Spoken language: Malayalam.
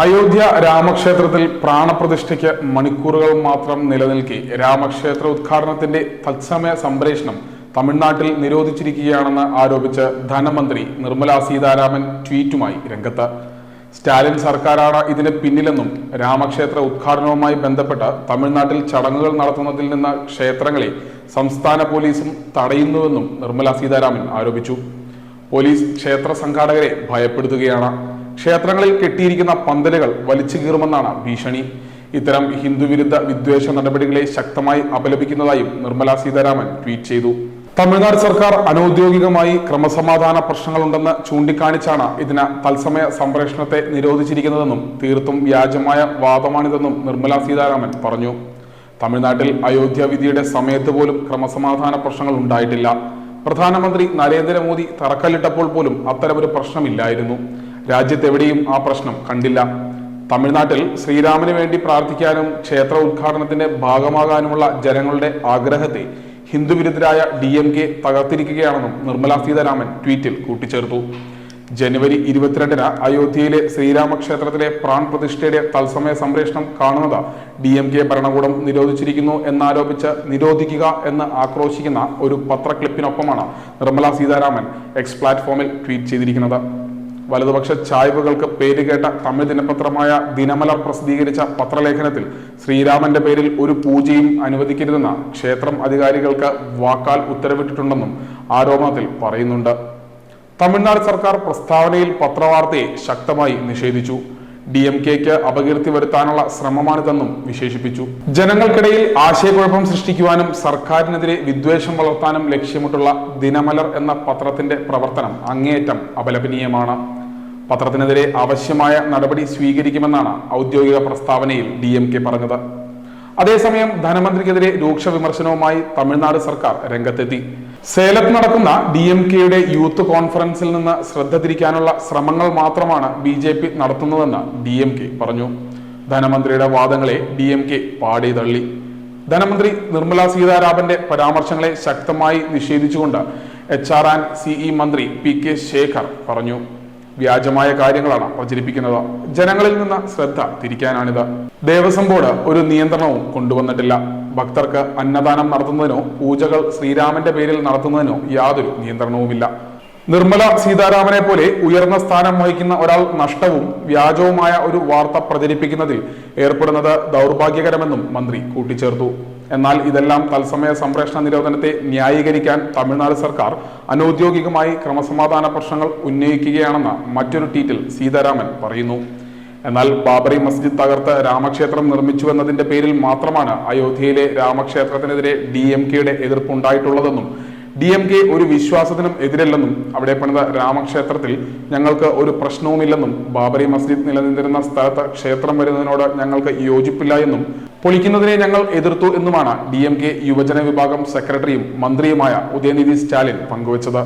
അയോധ്യ രാമക്ഷേത്രത്തിൽ പ്രാണപ്രതിഷ്ഠയ്ക്ക് മണിക്കൂറുകൾ മാത്രം നിലനിൽക്കെ രാമക്ഷേത്ര ഉദ്ഘാടനത്തിന്റെ തത്സമയ സംപ്രേഷണം തമിഴ്നാട്ടിൽ നിരോധിച്ചിരിക്കുകയാണെന്ന് ആരോപിച്ച് ധനമന്ത്രി നിർമ്മല സീതാരാമൻ ട്വീറ്റുമായി രംഗത്ത്. സ്റ്റാലിൻ സർക്കാരാണ് ഇതിന് പിന്നിലെന്നും രാമക്ഷേത്ര ഉദ്ഘാടനവുമായി ബന്ധപ്പെട്ട് തമിഴ്നാട്ടിൽ ചടങ്ങുകൾ നടത്തുന്നതിൽ നിന്ന് ക്ഷേത്രങ്ങളെ സംസ്ഥാന പോലീസും തടയുന്നുവെന്നും നിർമ്മല സീതാരാമൻ ആരോപിച്ചു. പോലീസ് ക്ഷേത്ര സംഘാടകരെ ഭയപ്പെടുത്തുകയാണ്. ക്ഷേത്രങ്ങളിൽ കെട്ടിയിരിക്കുന്ന പന്തലുകൾ വലിച്ചു കീറുമെന്നാണ് ഭീഷണി. ഇത്തരം ഹിന്ദുവിരുദ്ധ വിദ്വേഷ നടപടികളെ ശക്തമായി അപലപിക്കുന്നതായും നിർമ്മല സീതാരാമൻ ട്വീറ്റ് ചെയ്തു. തമിഴ്നാട് സർക്കാർ അനൌദ്യോഗികമായി ക്രമസമാധാന പ്രശ്നങ്ങളുണ്ടെന്ന് ചൂണ്ടിക്കാണിച്ചാണ് ഇതിന് തത്സമയ സംപ്രേഷണത്തെ നിരോധിച്ചിരിക്കുന്നതെന്നും തീർത്തും വ്യാജമായ വാദമാണിതെന്നും നിർമ്മല സീതാരാമൻ പറഞ്ഞു. തമിഴ്നാട്ടിൽ അയോധ്യ വിധിയുടെ സമയത്ത് പോലും ക്രമസമാധാന പ്രശ്നങ്ങൾ ഉണ്ടായിട്ടില്ല. പ്രധാനമന്ത്രി നരേന്ദ്രമോദി തറക്കല്ലിട്ടപ്പോൾ പോലും അത്തരമൊരു പ്രശ്നമില്ലായിരുന്നു. രാജ്യത്തെവിടെയും ആ പ്രശ്നം കണ്ടില്ല. തമിഴ്നാട്ടിൽ ശ്രീരാമന് വേണ്ടി പ്രാർത്ഥിക്കാനും ക്ഷേത്ര ഉദ്ഘാടനത്തിന്റെ ഭാഗമാകാനുമുള്ള ജനങ്ങളുടെ ആഗ്രഹത്തെ ഹിന്ദുവിരുദ്ധരായ ഡി എം കെ തകർത്തിരിക്കുകയാണെന്നും നിർമ്മല സീതാരാമൻ ട്വീറ്റിൽ കൂട്ടിച്ചേർത്തു. ജനുവരി ഇരുപത്തിരണ്ടിന് അയോധ്യയിലെ ശ്രീരാമക്ഷേത്രത്തിലെ പ്രാൺ പ്രതിഷ്ഠയുടെ തത്സമയ സംപ്രേഷണം കാണുന്നത് ഡി എം കെ ഭരണകൂടം നിരോധിച്ചിരിക്കുന്നു എന്നാരോപിച്ച് നിരോധിക്കുക എന്ന് ആക്രോശിക്കുന്ന ഒരു പത്രക്ലിപ്പിനൊപ്പമാണ് നിർമ്മല സീതാരാമൻ എക്സ് പ്ലാറ്റ്ഫോമിൽ ട്വീറ്റ് ചെയ്തിരിക്കുന്നത്. വലതുപക്ഷ ചായ്വുകൾക്ക് പേരുകേട്ട തമിഴ് ദിനപത്രമായ ദിനമലർ പ്രസിദ്ധീകരിച്ച പത്രലേഖനത്തിൽ ശ്രീരാമന്റെ പേരിൽ ഒരു പൂജയും അനുവദിക്കരുതെന്ന ക്ഷേത്രം അധികാരികൾക്ക് വാക്കാൽ ഉത്തരവിട്ടിട്ടുണ്ടെന്നും ആരോപണത്തിൽ പറയുന്നുണ്ട്. തമിഴ്നാട് സർക്കാർ പ്രസ്താവനയിൽ പത്രവാർത്തയെ ശക്തമായി നിഷേധിച്ചു. ഡി എം കെക്ക് അപകീർത്തി വരുത്താനുള്ള ശ്രമമാണിതെന്നും വിശേഷിപ്പിച്ചു. ജനങ്ങൾക്കിടയിൽ ആശയക്കുഴപ്പം സൃഷ്ടിക്കുവാനും സർക്കാരിനെതിരെ വിദ്വേഷം വളർത്താനും ലക്ഷ്യമിട്ടുള്ള ദിനമലർ എന്ന പത്രത്തിന്റെ പ്രവർത്തനം അങ്ങേയറ്റം അപലപനീയമാണ്. പത്രത്തിനെതിരെ ആവശ്യമായ നടപടി സ്വീകരിക്കുമെന്നാണ് ഔദ്യോഗിക പ്രസ്താവനയിൽ ഡി എം കെ പറഞ്ഞത്. അതേസമയം ധനമന്ത്രിക്കെതിരെ രൂക്ഷ വിമർശനവുമായി തമിഴ്നാട് സർക്കാർ രംഗത്തെത്തി. സേലത്ത് നടക്കുന്ന ഡി എം കെയുടെ യൂത്ത് കോൺഫറൻസിൽ നിന്ന് ശ്രദ്ധ തിരിക്കാനുള്ള ശ്രമങ്ങൾ മാത്രമാണ് ബി ജെ പി നടത്തുന്നതെന്ന് ഡി എം കെ പറഞ്ഞു. ധനമന്ത്രിയുടെ വാദങ്ങളെ ഡി എം കെ പാടി തള്ളി. ധനമന്ത്രി നിർമ്മല സീതാരാമന്റെ പരാമർശങ്ങളെ ശക്തമായി നിഷേധിച്ചുകൊണ്ട് എച്ച് ആർ ആൻഡ് സിഇ മന്ത്രി പി കെ ശേഖർ പറഞ്ഞു. വ്യാജമായ കാര്യങ്ങളാണ് പ്രചരിപ്പിക്കുന്നത് ജനങ്ങളിൽ നിന്ന് ശ്രദ്ധ തിരിക്കാനാണിത്. ദേവസ്വം ബോർഡ് ഒരു നിയന്ത്രണവും കൊണ്ടുവന്നിട്ടില്ല. ഭക്തർക്ക് അന്നദാനം നടത്തുന്നതിനോ പൂജകൾ ശ്രീരാമന്റെ പേരിൽ നടത്തുന്നതിനോ യാതൊരു നിയന്ത്രണവുമില്ല. നിർമ്മല സീതാരാമനെ പോലെ ഉയർന്ന സ്ഥാനം വഹിക്കുന്ന ഒരാൾ നഷ്ടവും വ്യാജവുമായ ഒരു വാർത്ത പ്രചരിപ്പിക്കുന്നതിൽ ഏർപ്പെടുന്നത് ദൗർഭാഗ്യകരമെന്നും മന്ത്രി കൂട്ടിച്ചേർത്തു. എന്നാൽ ഇതെല്ലാം തത്സമയ സംപ്രേഷണ നിരോധനത്തെ ന്യായീകരിക്കാൻ തമിഴ്നാട് സർക്കാർ അനൌദ്യോഗികമായി ക്രമസമാധാന പ്രശ്നങ്ങൾ ഉന്നയിക്കുകയാണെന്ന് മറ്റൊരു ട്വീറ്റിൽ സീതാരാമൻ പറയുന്നു. എന്നാൽ ബാബറി മസ്ജിദ് തകർത്ത് രാമക്ഷേത്രം നിർമ്മിച്ചുവെന്നതിന്റെ പേരിൽ മാത്രമാണ് അയോധ്യയിലെ രാമക്ഷേത്രത്തിനെതിരെ ഡി എം കെയുടെ എതിർപ്പുണ്ടായിട്ടുള്ളതെന്നും ഡി എം കെ ഒരു വിശ്വാസത്തിനും എതിരല്ലെന്നും അവിടെ പണിത രാമക്ഷേത്രത്തിൽ ഞങ്ങൾക്ക് ഒരു പ്രശ്നവുമില്ലെന്നും ബാബറി മസ്ജിദ് നിലനിന്നിരുന്ന സ്ഥലത്ത് ക്ഷേത്രം വരുന്നതിനോട് ഞങ്ങൾക്ക് യോജിപ്പില്ല എന്നും പൊളിക്കുന്നതിനെ ഞങ്ങൾ എതിർത്തു എന്നുമാണ് ഡി എം കെ യുവജന വിഭാഗം സെക്രട്ടറിയും മന്ത്രിയുമായ ഉദയനിധി സ്റ്റാലിൻ പങ്കുവച്ചത്.